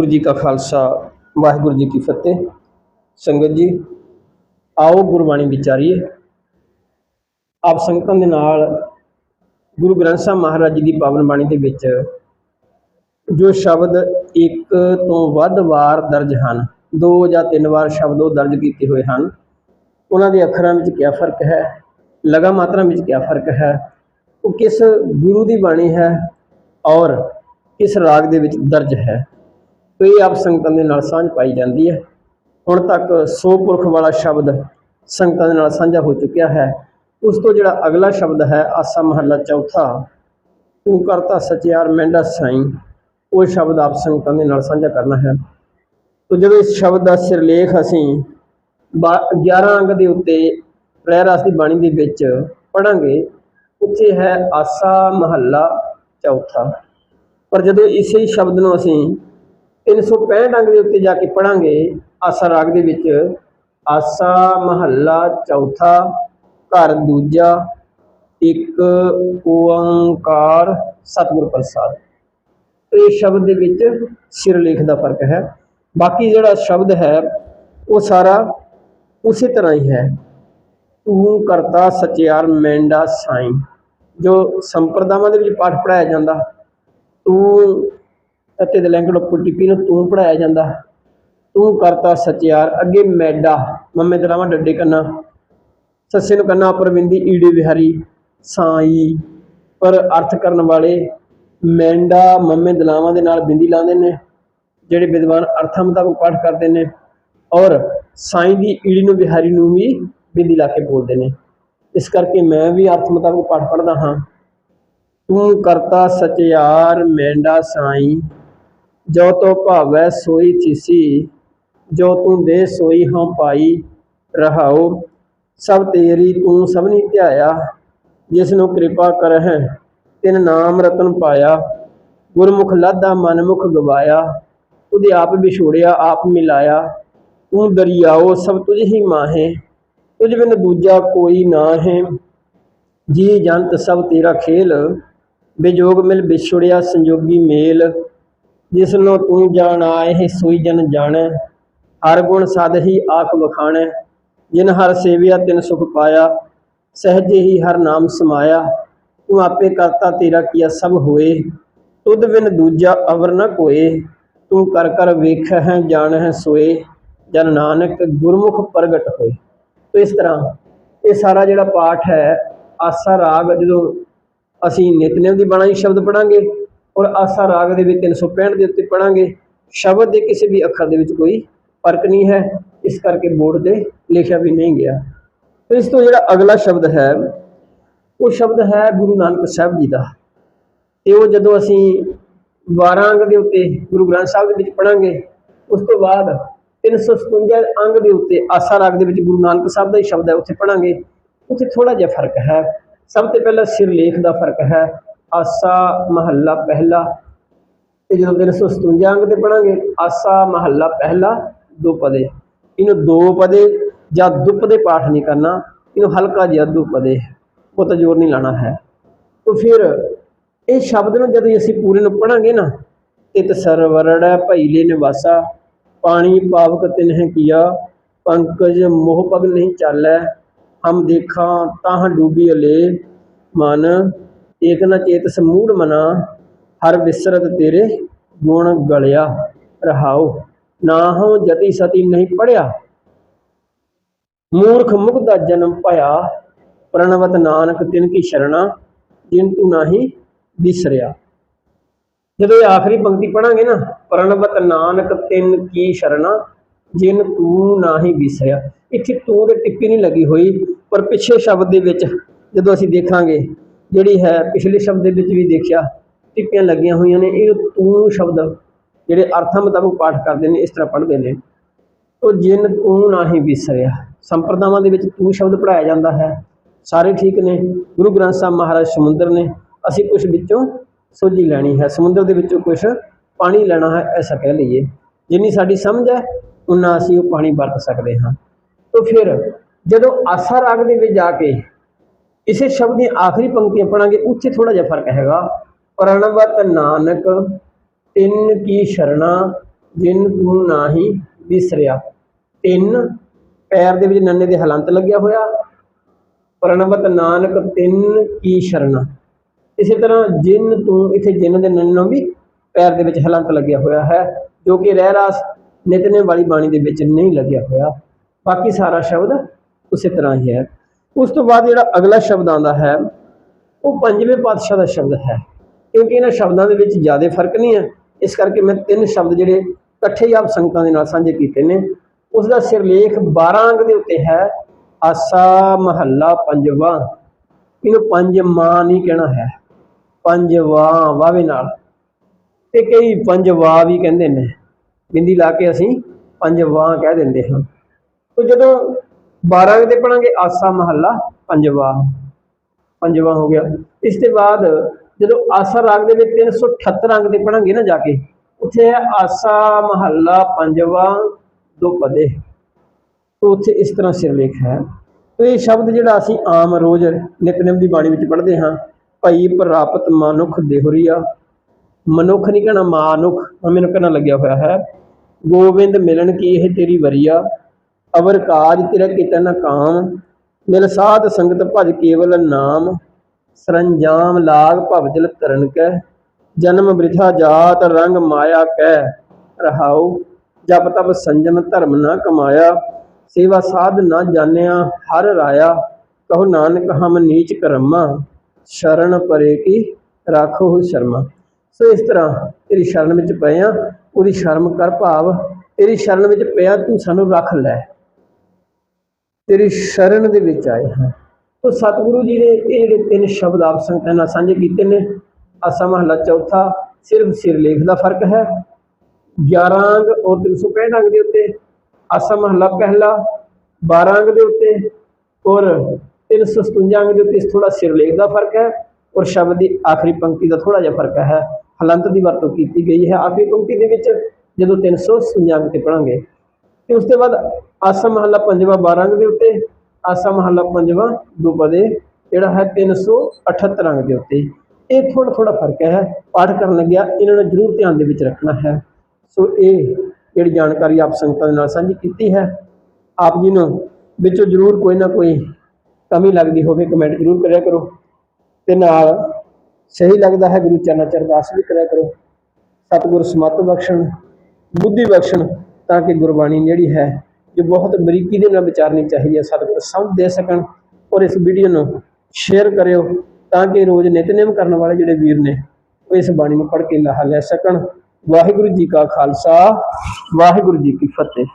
ਗੁਰੂ ਜੀ ਕਾ ਖਾਲਸਾ, ਵਾਹਿਗੁਰੂ ਜੀ ਕੀ ਫਤਿਹ। ਸੰਗਤ ਜੀ, ਆਓ ਗੁਰਬਾਣੀ ਵਿਚਾਰੀਏ। ਆਪ ਸੰਗਤਾਂ ਦੇ ਨਾਲ ਗੁਰੂ ਗ੍ਰੰਥ ਸਾਹਿਬ ਮਹਾਰਾਜ ਜੀ ਦੀ ਪਾਵਨ ਬਾਣੀ ਦੇ ਵਿੱਚ ਜੋ ਸ਼ਬਦ ਇੱਕ ਤੋਂ ਵੱਧ ਵਾਰ ਦਰਜ ਹਨ, ਦੋ ਜਾਂ ਤਿੰਨ ਵਾਰ ਸ਼ਬਦ ਉਹ ਦਰਜ ਕੀਤੇ ਹੋਏ ਹਨ, ਉਹਨਾਂ ਦੇ ਅੱਖਰਾਂ ਵਿੱਚ ਕੀ ਫ਼ਰਕ ਹੈ, ਲਗਾ ਮਾਤਰਾ ਵਿੱਚ ਕੀ ਫ਼ਰਕ ਹੈ, ਉਹ ਕਿਸ ਗੁਰੂ ਦੀ ਬਾਣੀ ਹੈ ਔਰ ਕਿਸ ਰਾਗ ਦੇ ਵਿੱਚ ਦਰਜ ਹੈ। ਤੋ ਇਹ ਆਪ ਸੰਗਤਾਂ ਦੇ ਨਾਲ ਸਾਂਝ ਪਾਈ ਜਾਂਦੀ ਹੈ। ਹੁਣ ਤੱਕ ਸੋ ਪੁਰਖ ਵਾਲਾ ਸ਼ਬਦ ਸੰਗਤਾਂ ਦੇ ਨਾਲ ਸਾਂਝਾ ਹੋ ਚੁੱਕਿਆ ਹੈ। ਉਸ ਤੋਂ ਜਿਹੜਾ ਅਗਲਾ ਸ਼ਬਦ ਹੈ, ਆਸਾ ਮਹੱਲਾ ਚੌਥਾ, ਤੂੰ ਕਰਤਾ ਸਚਿਆਰ ਮਹਿੰਡਾ ਸਾਈਂ, ਉਹ ਸ਼ਬਦ ਆਪ ਸੰਗਤਾਂ ਦੇ ਨਾਲ ਸਾਂਝਾ ਕਰਨਾ ਹੈ। ਤੋ ਜਦੋਂ ਇਸ ਸ਼ਬਦ ਦਾ ਸਿਰਲੇਖ ਅਸੀਂ ਬਾ- 11 ਅੰਗ ਦੇ ਉੱਤੇ ਰਹਿ ਦੀ ਬਾਣੀ ਦੇ ਵਿੱਚ ਪੜਾਂਗੇ ਉੱਥੇ ਹੈ ਆਸਾ ਮਹੱਲਾ ਚੌਥਾ। ਪਰ ਜਦੋਂ ਇਸੇ ਸ਼ਬਦ ਨੂੰ ਅਸੀਂ 365 ਅੰਗ ਦੇ ਉੱਤੇ ਜਾ ਕੇ ਪੜਾਂਗੇ ਆਸਾ ਰਾਗ ਦੇ ਵਿੱਚ, ਆਸਾ ਮਹੱਲਾ ਚੌਥਾ, ਘਰ ਦੂਜਾ, ਇੱਕ ਓੰਕਾਰ ਸਤਿਗੁਰ ਪ੍ਰਸਾਦ। ਇਹ ਸ਼ਬਦ ਦੇ ਵਿੱਚ ਸਿਰਲੇਖ ਦਾ ਫ਼ਰਕ ਹੈ। ਬਾਕੀ ਜਿਹੜਾ ਸ਼ਬਦ ਹੈ, ਉਹ ਸਾਰਾ ਉਸੇ ਤਰ੍ਹਾਂ ਹੀ ਹੈ। ਤੂੰ ਕਰਤਾ ਸਚਿਆਰ ਮੈਂਡਾ ਸਾਈਂ। ਜੋ ਸੰਪਰਦਾਵਾਂ ਦੇ ਵਿੱਚ ਪਾਠ ਪੜਾਇਆ ਜਾਂਦਾ, ਤੂੰ ਅਤੇ ਦੇ ਲੈਂਗੁਏਜ ਟਿੱਪੀ ਨੂੰ ਤੂੰ ਪੜਾਇਆ ਜਾਂਦਾ। ਤੂੰ ਕਰਤਾ ਸਚਿਆਰ ਅੱਗੇ ਮੈਡਾ। ਮੰਮੇ ਦਰਾਵਾਂ ਡੱਡੇ ਕੰਨਾ। ਸੱਸੇ ਨੂੰ ਕੰਨਾ ਉੱਪਰ ਬਿੰਦੀ ਈੜੇ ਵਿਹਾਰੀ, ਸਾਈ। ਪਰ ਅਰਥ ਕਰਨ ਵਾਲੇ ਮੈਂਡਾ ਮੰਮੇ ਦਲਾਵਾਂ ਦੇ ਨਾਲ ਬਿੰਦੀ ਲਾਉਂਦੇ ਨੇ, ਜਿਹੜੇ ਵਿਦਵਾਨ ਅਰਥਾਂ ਮੁਤਾਬਕ ਪਾਠ ਕਰਦੇ ਨੇ। ਔਰ ਸਾਈਂ ਦੀ, ਈੜੀ ਨੂੰ, ਵਿਹਾਰੀ ਨੂੰ ਵੀ ਬਿੰਦੀ ਲਾ ਕੇ ਬੋਲਦੇ ਨੇ। ਇਸ ਕਰਕੇ ਮੈਂ ਵੀ ਅਰਥ ਮੁਤਾਬਕ ਪਾਠ ਪੜ੍ਹਦਾ ਹਾਂ। ਤੂੰ ਕਰਤਾ ਸਚਿਆਰ ਮੈਂਡਾ, ਸਾਈਂ। ਜੋ ਤੋ ਭਾਵੈ ਸੋਈ ਥੀਸੀ ਜੋ ਤੂੰ ਦੇ ਸੋਈ ਹਾਂ ਪਾਈ ਰਹਾਉ, ਸਭ ਤੇਰੀ ਤੂੰ ਸਭਨੀ ਧਿਆਇਆ ਜਿਸ ਨੂੰ ਕਿਰਪਾ ਕਰਹਿ, ਤਿਨ ਨਾਮ ਰਤਨ ਪਾਇਆ, ਗੁਰਮੁਖ ਲਾਧਾ ਮਨਮੁਖ ਗਵਾਇਆ ਉਹਦੇ ਆਪ ਵਿਛੋੜਿਆ, ਆਪ ਮਿਲਾਇਆ, ਤੂੰ ਦਰਿਆਓ ਸਭ ਤੁਝ ਹੀ ਮਾਹੇ, ਤੁਝ ਬਿਨ ਦੂਜਾ ਕੋਈ ਨਾ ਹੈ ਜੀ ਜੰਤ ਸਭ ਤੇਰਾ ਖੇਲ, ਬਿਜੋਗ ਮਿਲ ਵਿਛੜਿਆ ਸੰਜੋਗੀ ਮੇਲ ਜਿਸ ਨੂੰ ਤੂੰ ਜਾਣ ਆਏ ਸੋਈ ਜਨ ਜਾਣੈ। ਹਰ ਗੁਣ ਸਦ ਹੀ ਆਖ ਵਖਾਣੈ। ਜਿਨ ਹਰ ਸੇਵਿਆ, ਤਿਨ ਸੁਖ ਪਾਇਆ। ਸਹਜੇ ਹੀ ਹਰ ਨਾਮ ਸਮਾਇਆ। ਤੂੰ ਆਪੇ ਕਰਤਾ ਤੇਰਾ ਕੀਆ ਸਭ ਹੋਏ। ਤੁਧ ਬਿਨ ਦੂਜਾ ਅਵਰ ਨ ਕੋਏ। ਤੂੰ ਕਰ ਕਰ ਵੇਖ ਹੈ ਜਾਣ ਹੈ ਸੋਏ। ਜਨ ਨਾਨਕ ਗੁਰਮੁਖ ਪ੍ਰਗਟ ਹੋਏ। ਤੋ ਇਸ ਤਰ੍ਹਾਂ ਇਹ ਸਾਰਾ ਜਿਹੜਾ ਪਾਠ ਹੈ, ਆਸਾ ਰਾਗ ਜਦੋਂ ਅਸੀਂ ਨਿਤਨੇਮ ਦੀ ਬਾਣੀ ਸ਼ਬਦ ਪੜਾਂਗੇ ਔਰ ਆਸਾ ਰਾਗ ਦੇ ਵਿੱਚ 365 ਦੇ ਉੱਤੇ ਪੜਾਂਗੇ ਸ਼ਬਦ ਦੇ ਕਿਸੇ ਵੀ ਅੱਖਰ ਦੇ ਵਿੱਚ ਕੋਈ ਫ਼ਰਕ ਨਹੀਂ ਹੈ। ਇਸ ਕਰਕੇ ਬੋਰਡ ਤੇ ਲਿਖਿਆ ਵੀ ਨਹੀਂ ਗਿਆ। ਇਸ ਤੋਂ ਜਿਹੜਾ ਅਗਲਾ ਸ਼ਬਦ ਹੈ, ਉਹ ਸ਼ਬਦ ਹੈ ਗੁਰੂ ਨਾਨਕ ਸਾਹਿਬ ਜੀ ਦਾ। ਤੇ ਉਹ ਜਦੋਂ ਅਸੀਂ 12 ਅੰਗ ਦੇ ਉੱਤੇ ਗੁਰੂ ਗ੍ਰੰਥ ਸਾਹਿਬ ਦੇ ਵਿੱਚ ਪੜਾਂਗੇ ਉਸ ਤੋਂ ਬਾਅਦ 357 ਅੰਗ ਦੇ ਉੱਤੇ ਆਸਾ ਰਾਗ ਦੇ ਵਿੱਚ ਗੁਰੂ ਨਾਨਕ ਸਾਹਿਬ ਦਾ ਹੀ ਸ਼ਬਦ ਹੈ, ਉੱਥੇ ਪੜਾਂਗੇ ਉੱਥੇ ਥੋੜਾ ਜਿਹਾ ਫ਼ਰਕ ਹੈ। ਸਭ ਤੋਂ ਪਹਿਲਾਂ ਸਿਰਲੇਖ ਦਾ ਫ਼ਰਕ ਹੈ। ਆਸਾ ਮਹੱਲਾ ਪਹਿਲਾ। ਇਹ ਜਦੋਂ 357 ਅੰਗ ਤੇ ਪੜਾਂਗੇ ਆਸਾ ਮਹੱਲਾ ਪਹਿਲਾ, ਦੋ ਪਦੇ। ਇਹਨੂੰ ਦੋ ਪਦੇ ਜਾਂ ਦੁਪਦੇ ਪਾਠ ਨਹੀਂ ਕਰਨਾ, ਇਹਨੂੰ ਹਲਕਾ ਜਿਹਾ ਦੁਪਦੇ ਬਹੁਤਾ ਜ਼ੋਰ ਨਹੀਂ ਲਾਣਾ ਹੈ। ਤਾਂ ਫਿਰ ਇਹ ਸ਼ਬਦ ਨੂੰ ਜਦੋਂ ਅਸੀਂ ਪੂਰੇ ਨੂੰ ਪੜਾਂਗੇ ਨਾ, ਇਤ ਸਰਵਰੜ ਭਈਲੇ ਨਿਵਾਸਾ, ਪਾਣੀ ਪਾਵਕ ਤਿਨਹਿ ਕੀਆ, ਪੰਕਜ ਮੋਹ ਪਗ ਨਹੀਂ ਚਾਲੈ, ਹਮ ਦੇਖਾਂ ਤਾਹ ਡੂਬੀ ਅਲੇ, ਮਨ ਏਕ ਨ ਚੇਤ ਸਮੂੜ ਮਨਾ, ਹਰ ਵਿਸਰਤ ਤੇਰੇ ਗੁਣ ਗਲਿਆ ਰਹਾਉ। ਨਾ ਹਉ ਜਤੀ ਸਤੀ ਨਹੀਂ ਪੜਿਆ ਮੂਰਖ ਮੁਖ ਦਾ ਜਨਮ ਭਇਆ, ਪ੍ਰਣਵਤ ਨਾਨਕ ਤਿਨ ਕੀ ਸ਼ਰਣਾ, ਜਿਨ ਤੂੰ ਨਾਹੀ ਵਿਸਰਿਆ ਜਦੋਂ ਇਹ ਆਖਰੀ ਪੰਕਤੀ ਪੜਾਂਗੇ ਨਾ, ਪ੍ਰਣਵਤ ਨਾਨਕ ਤਿੰਨ ਕੀ ਸ਼ਰਣਾ, ਜਿਨ ਤੂੰ ਨਾਹੀ ਵਿਸਰਿਆ ਇੱਥੇ ਤੂੰ ਦੇ ਟਿੱਪੀ ਨਹੀਂ ਲੱਗੀ ਹੋਈ, ਪਰ ਪਿੱਛੇ ਸ਼ਬਦ ਦੇ ਵਿੱਚ ਜਦੋਂ ਅਸੀਂ ਦੇਖਾਂਗੇ ਜਿਹੜੀ ਹੈ, ਪਿਛਲੇ ਸ਼ਬਦ ਦੇ ਵਿੱਚ ਵੀ ਦੇਖਿਆ, ਟਿੱਪੀਆਂ ਲੱਗੀਆਂ ਹੋਈਆਂ ਨੇ, ਇਹ ਤੂੰ ਸ਼ਬਦ ਜਿਹੜੇ ਅਰਥਾਂ ਮੁਤਾਬਕ ਪਾਠ ਕਰਦੇ ਨੇ, ਇਸ ਤਰ੍ਹਾਂ ਪੜ੍ਹਦੇ ਨੇ। ਉਹ ਜਿਨ ਤੂੰ ਨਾ ਹੀ ਵਿਸਰਿਆ। ਸੰਪਰਦਾਵਾਂ ਦੇ ਵਿੱਚ ਤੂੰ ਸ਼ਬਦ ਪੜਾਇਆ ਜਾਂਦਾ ਹੈ। ਸਾਰੇ ਠੀਕ ਨੇ। ਗੁਰੂ ਗ੍ਰੰਥ ਸਾਹਿਬ ਮਹਾਰਾਜ ਸਮੁੰਦਰ ਨੇ। ਅਸੀਂ ਕੁਝ ਵਿੱਚੋਂ ਸੋਝੀ ਲੈਣੀ ਹੈ। ਸਮੁੰਦਰ ਦੇ ਵਿੱਚੋਂ ਕੁਝ ਪਾਣੀ ਲੈਣਾ ਹੈ, ਐਸਾ ਕਹਿ ਲਈਏ। ਜਿੰਨੀ ਸਾਡੀ ਸਮਝ ਹੈ ਉਨਾ ਅਸੀਂ ਉਹ ਪਾਣੀ ਵਰਤ ਸਕਦੇ ਹਾਂ। ਤਾਂ ਫਿਰ ਜਦੋਂ ਆਸਾ ਰਾਗ ਦੇ ਵਿੱਚ ਜਾ ਕੇ ਇਸੇ ਸ਼ਬਦ ਦੀਆਂ ਆਖਰੀ ਪੰਕਤੀਆਂ ਪੜਾਂਗੇ ਉੱਥੇ ਥੋੜਾ ਜਿਹਾ ਫ਼ਰਕ ਹੈਗਾ। ਪ੍ਰਣਵਤ ਨਾਨਕ, ਤਿੰਨ ਕੀ ਸ਼ਰਣਾ, ਜਿਨ ਤੂੰ ਨਾਹੀ ਵਿਸਰਿਆ ਤਿੰਨ, ਪੈਰ ਦੇ ਵਿੱਚ ਨੰਨੇ ਦੇ ਹਲੰਤ ਲੱਗਿਆ ਹੋਇਆ। ਪ੍ਰਣਵਤ ਨਾਨਕ, ਤਿੰਨ ਕੀ ਸ਼ਰਨ ਇਸੇ ਤਰ੍ਹਾਂ ਜਿਨ ਤੂੰ, ਇੱਥੇ ਜਿਨ ਦੇ ਨੰਨੋਂ ਵੀ ਪੈਰ ਦੇ ਵਿੱਚ ਹਲੰਤ ਲੱਗਿਆ ਹੋਇਆ ਹੈ, ਜੋ ਕਿ ਰਹਿ ਰਾਸ ਨਿਤਨੇ ਵਾਲੀ ਬਾਣੀ ਦੇ ਵਿੱਚ ਨਹੀਂ ਲੱਗਿਆ ਹੋਇਆ। ਬਾਕੀ ਸਾਰਾ ਸ਼ਬਦ ਉਸੇ ਤਰ੍ਹਾਂ ਹੀ ਹੈ। ਉਸ ਤੋਂ ਬਾਅਦ ਜਿਹੜਾ ਅਗਲਾ ਸ਼ਬਦ ਆਉਂਦਾ ਹੈ, ਉਹ ਪੰਜਵੇਂ ਪਾਤਸ਼ਾਹ ਦਾ ਸ਼ਬਦ ਹੈ। ਕਿਉਂਕਿ ਇਹਨਾਂ ਸ਼ਬਦਾਂ ਦੇ ਵਿੱਚ ਜ਼ਿਆਦਾ ਫ਼ਰਕ ਨਹੀਂ ਹੈ। ਇਸ ਕਰਕੇ ਮੈਂ ਤਿੰਨ ਸ਼ਬਦ ਜਿਹੜੇ ਇਕੱਠੇ ਹੀ ਆਪ ਸੰਗਤਾਂ ਦੇ ਨਾਲ ਸਾਂਝੇ ਕੀਤੇ ਨੇ। ਉਸ ਦਾ ਸਿਰਲੇਖ 12 ਅੰਗ ਦੇ ਉੱਤੇ ਹੈ। ਆਸਾ ਮਹੱਲਾ ਪੰਜਵਾਂ। ਇਹਨੂੰ ਪੰਜ ਮਾਂ ਨਹੀਂ ਕਹਿਣਾ ਹੈ। ਪੰਜ ਪੰਜਵਾਂ ਵਾਵੇ ਨਾਲ। ਤੇ ਕਈ ਪੰਜ ਵਾਹ ਵੀ ਕਹਿੰਦੇ ਨੇ। ਬਿੰਦੀ ਲਾ ਕੇ ਅਸੀਂ ਪੰਜ ਪੰਜਵਾਂ ਕਹਿ ਦਿੰਦੇ ਹਾਂ। ਤੋ ਜਦੋਂ 12 ਅੰਗ ਦੇ ਪੜਾਂਗੇ, ਆਸਾ ਮਹੱਲਾ ਪੰਜਵਾ। ਪੰਜਵਾਂ ਹੋ ਗਿਆ। ਇਸ ਤੋਂ ਬਾਅਦ ਜਦੋਂ ਆਸਾ ਰਾਗ ਦੇ ਵਿੱਚ 378 ਅੰਗ ਦੇ ਪੜਾਂਗੇ ਨਾ ਜਾ ਕੇ, ਉੱਥੇ ਹੈ ਆਸਾ ਮਹੱਲਾ ਪੰਜਵਾ, ਦੋ ਪਦੇ। ਤੋ ਉੱਥੇ ਇਸ ਤਰ੍ਹਾਂ ਸਿਰਲੇਖ ਹੈ। ਇਹ ਸ਼ਬਦ ਜਿਹੜਾ ਅਸੀਂ ਆਮ ਰੋਜ਼ ਨਿਤਨੇਮ ਦੀ ਬਾਣੀ ਵਿੱਚ ਪੜ੍ਹਦੇ ਹਾਂ, ਭਈ ਪ੍ਰਾਪਤ ਮਨੁੱਖ ਦੇਹੁਰੀਆ। ਮਨੁੱਖ ਨਹੀਂ ਕਹਿਣਾ ਮਾਨੁੱਖ ਮੈਨੂੰ ਕਹਿਣਾ ਲੱਗਿਆ ਹੋਇਆ ਹੈ। ਗੋਬਿੰਦ ਮਿਲਣ ਕੀ ਇਹ ਤੇਰੀ ਵਰੀਆ? ਅਵਰ ਕਾਜ ਤਿਰ ਕੀਤਾ ਨਾ ਕਾਮ, ਮਿਲ ਸਾਧ ਸੰਗਤ ਭਜ ਕੇਵਲ ਨਾਮ, ਸਰੰਜਾਮ ਲਾਗ ਭਵਜਲ ਤਰਨ ਕੈ, ਜਨਮ ਬ੍ਰਿਥਾ ਜਾਤ ਰੰਗ ਮਾਇਆ ਕੈ, ਰਹਾਉ, ਜਪ ਤਪ ਸੰਜਮ ਧਰਮ ਨਾ ਕਮਾਇਆ, ਸੇਵਾ ਸਾਧ ਨਾ ਜਾਣਿਆ ਹਰ ਰਾਇਆ, ਕਹੋ ਨਾਨਕ ਹਮ ਨੀਚ ਕਰਮਾ, ਸ਼ਰਨ ਪਰੇ ਕੀ ਰਾਖੋ ਸ਼ਰਮਾ। ਸੋ ਇਸ ਤਰ੍ਹਾਂ ਤੇਰੀ ਸ਼ਰਨ ਵਿੱਚ ਪਏ ਆ, ਉਹਦੀ ਸ਼ਰਮ ਕਰ ਭਾਵ, ਤੇਰੀ ਸ਼ਰਨ ਵਿੱਚ ਪਿਆ ਤੂੰ ਸਾਨੂੰ ਰੱਖ ਲੈ। ਤੇਰੀ ਸ਼ਰਨ ਦੇ ਵਿੱਚ ਆਏ ਹਾਂ। ਤੋ ਸਤਿਗੁਰੂ ਜੀ ਨੇ ਇਹ ਜਿਹੜੇ ਤਿੰਨ ਸ਼ਬਦ ਆਪ ਸੰਗਤਾਂ ਨਾਲ ਸਾਂਝੇ ਕੀਤੇ ਨੇ, ਆਸਾ ਮਹਲਾ ਚੌਥਾ ਸਿਰਫ ਸਿਰਲੇਖ ਦਾ ਫ਼ਰਕ ਹੈ। 11 ਅੰਗ ਔਰ 365 ਅੰਗ ਦੇ ਉੱਤੇ, ਆਸਾ ਮਹਲਾ ਪਹਿਲਾ 12 ਅੰਗ ਦੇ ਉੱਤੇ ਔਰ 357 ਅੰਗ ਦੇ ਉੱਤੇ ਥੋੜਾ ਸਿਰਲੇਖ ਦਾ ਫ਼ਰਕ ਹੈ ਔਰ ਸ਼ਬਦ ਦੀ ਆਖਰੀ ਪੰਕਤੀ ਦਾ ਥੋੜਾ ਜਿਹਾ ਫ਼ਰਕ ਹੈ। ਹਲੰਤ ਦੀ ਵਰਤੋਂ ਕੀਤੀ ਗਈ ਹੈ ਆਖਰੀ ਪੰਕਤੀ ਦੇ ਵਿੱਚ, ਜਦੋਂ 357 ਅੰਗ ਤੇ ਪੜਾਂਗੇ ਤੇ ਉਸ ਤੋਂ ਬਾਅਦ ਆਸਾ ਮਹੱਲਾ ਪੰਜਵਾਂ 12 ਅੰਗ ਦੇ ਉੱਤੇ, ਆਸਾ ਮਹੱਲਾ ਪੰਜਵਾਂ ਦੁਪਦੇ ਜਿਹੜਾ ਹੈ 378 ਅੰਗ ਦੇ ਉੱਤੇ। ਇਹ ਥੋੜਾ ਥੋੜਾ ਫ਼ਰਕ ਹੈ, ਪਾਠ ਕਰਨ ਲੱਗਿਆ, ਇਹਨਾਂ ਨੂੰ ਜ਼ਰੂਰ ਧਿਆਨ ਦੇ ਵਿੱਚ ਰੱਖਣਾ ਹੈ। ਸੋ ਇਹ ਜਿਹੜੀ ਜਾਣਕਾਰੀ ਆਪ ਸੰਗਤਾਂ ਦੇ ਨਾਲ ਸਾਂਝੀ ਕੀਤੀ ਹੈ, ਆਪ ਜੀ ਨੂੰ ਵਿੱਚੋਂ ਜ਼ਰੂਰ ਕੋਈ ਨਾ ਕੋਈ ਕਮੀ ਲੱਗਦੀ ਹੋਵੇ, ਕਮੈਂਟ ਜ਼ਰੂਰ ਕਰਿਆ ਕਰੋ। ਤੇ ਨਾਲ ਸਹੀ ਲੱਗਦਾ ਹੈ, ਗੁਰੂ ਚਰਨਾਂ ਚ ਅਰਦਾਸ ਵੀ ਕਰਿਆ ਕਰੋ। ਸਤਿਗੁਰ ਸਮਤ ਬਖਸ਼ਣ, ਬੁੱਧੀ ਬਖਸ਼ਣ ਤਾਂ ਕਿ ਗੁਰਬਾਣੀ ਜਿਹੜੀ ਹੈ ਜੋ ਬਹੁਤ ਬਰੀਕੀ ਦੇ ਨਾਲ ਵਿਚਾਰਨੀ ਚਾਹੀਦੀ ਹੈ, ਸਤਿਗੁਰ ਸਮਝ ਦੇ ਸਕਣ। ਔਰ ਇਸ ਵੀਡੀਓ ਨੂੰ ਸ਼ੇਅਰ ਕਰਿਓ ਤਾਂ ਕਿ ਰੋਜ਼ ਨਿਤਨੇਮ ਕਰਨ ਵਾਲੇ ਜਿਹੜੇ ਵੀਰ ਨੇ, ਉਹ ਇਸ ਬਾਣੀ ਨੂੰ ਪੜ੍ਹ ਕੇ ਲਾਹਾ ਲੈ ਸਕਣ। ਵਾਹਿਗੁਰੂ ਜੀ ਕਾ ਖਾਲਸਾ, ਵਾਹਿਗੁਰੂ ਜੀ ਕੀ ਫਤਿਹ।